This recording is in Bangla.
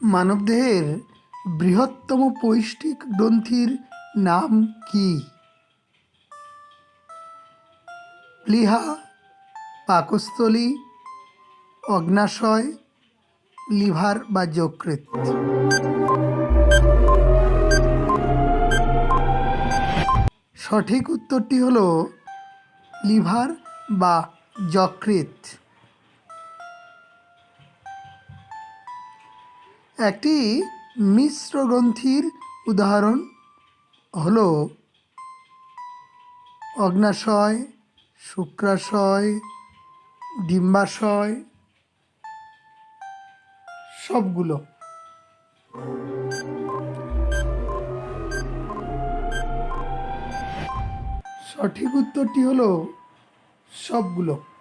মানবদেহের বৃহত্তম পৌষ্টিক গ্রন্থির নাম কি? প্লীহা পাকস্থলী, অগ্নাশয়, লিভার বা যকৃত সঠিক উত্তরটি হলো লিভার বা যকৃৎ। একটি মিশ্র গ্রন্থির উদাহরণ হল অগ্নাশয় শুক্রাশয় ডিম্বাশয় সবগুলো। সঠিক উত্তরটি হলো সবগুলো।